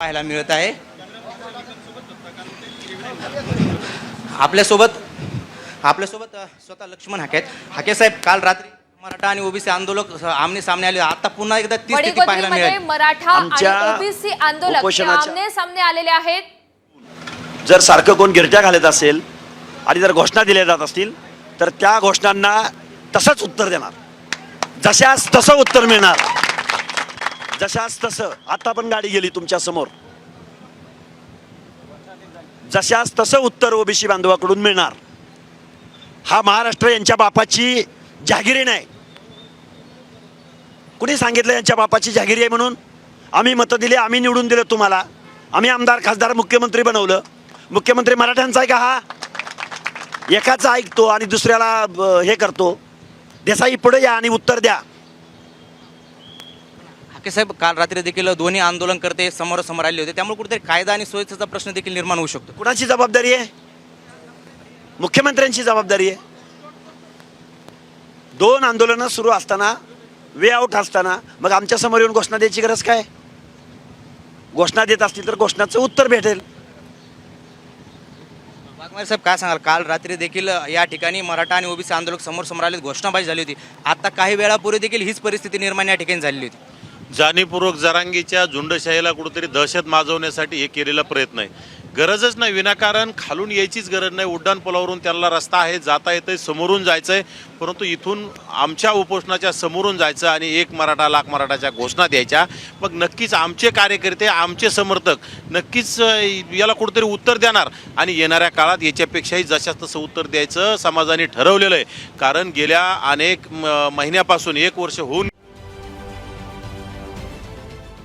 पाहायला मिळत आहे. आपल्यासोबत आपल्यासोबत स्वतः लक्ष्मण हाके हाके साहेब काल रात्री मराठा आणि ओबीसी आंदोलक आमने सामने आले. आता पुन्हा एकदा तीच स्थिती पाहायला मिळेल. मराठा आणि ओबीसी आंदोलक आमने सामने आलेले आहेत. जर सारखं कोण गिरट्या घालत असेल आणि जर घोषणा दिल्या जात असतील तर त्या घोषणांना तसंच उत्तर देणार. जशास तसं उत्तर मिळणार. जशास तसं. आता पण गाडी गेली तुमच्यासमोर. जशास तसं उत्तर ओबीसी बांधवाकडून मिळणार. हा महाराष्ट्र यांच्या बापाची जहागिरी नाही कुणी सांगितलं यांच्या बापाची जहागिरी आहे म्हणून? आम्ही मतं दिली आम्ही निवडून दिलं तुम्हाला. आम्ही आमदार खासदार मुख्यमंत्री बनवलं. मुख्यमंत्री मराठ्यांचा आहे का हा? एकाचा ऐकतो आणि दुसऱ्याला हे करतो. देसाई पुढे या आणि उत्तर द्या. हाके साहेब काल रात्री देखील दोन्ही आंदोलनकर्ते समोरासमोर आले होते. त्यामुळे कुठेतरी कायदा आणि सुव्यवस्थेचा प्रश्न देखील निर्माण होऊ शकतो. कुणाची जबाबदारी आहे? मुख्यमंत्र्यांची जबाबदारी आहे. दोन आंदोलनं सुरू असताना वे आउट असताना मग आमच्यासमोर येऊन घोषणा द्यायची गरज काय? घोषणा देत असतील तर घोषणाचं उत्तर भेटेल. वाघमारे साहेब काय सांगाल? काल रात्री देखील या ठिकाणी मराठा आणि ओबीसी आंदोलक समोर समोर आले घोषणाबाजी झाली होती. आता काही वेळापूर्वी देखील हीच परिस्थिती निर्माण या ठिकाणी झालेली होती. जाणीवपूर्वक जरांगीच्या झुंडशाहीला कुठेतरी दहशत माजवण्यासाठी हे केलेला प्रयत्न आहे. गरजच नाही विनाकारण खालून यायचीच गरज नाही. उड्डाण पुलावरून त्यांना रस्ता आहे जाता येतंय समोरून जायचं आहे परंतु इथून आमच्या उपोषणाच्या समोरून जायचं आणि एक मराठा लाख मराठाच्या घोषणा द्यायच्या. मग नक्कीच आमचे कार्यकर्ते आमचे समर्थक नक्कीच याला कुठेतरी उत्तर देणार. आणि येणाऱ्या काळात याच्यापेक्षाही जशास तसं उत्तर द्यायचं समाजाने ठरवलेलं आहे. कारण गेल्या अनेक म, महिन्यापासून एक वर्ष होऊन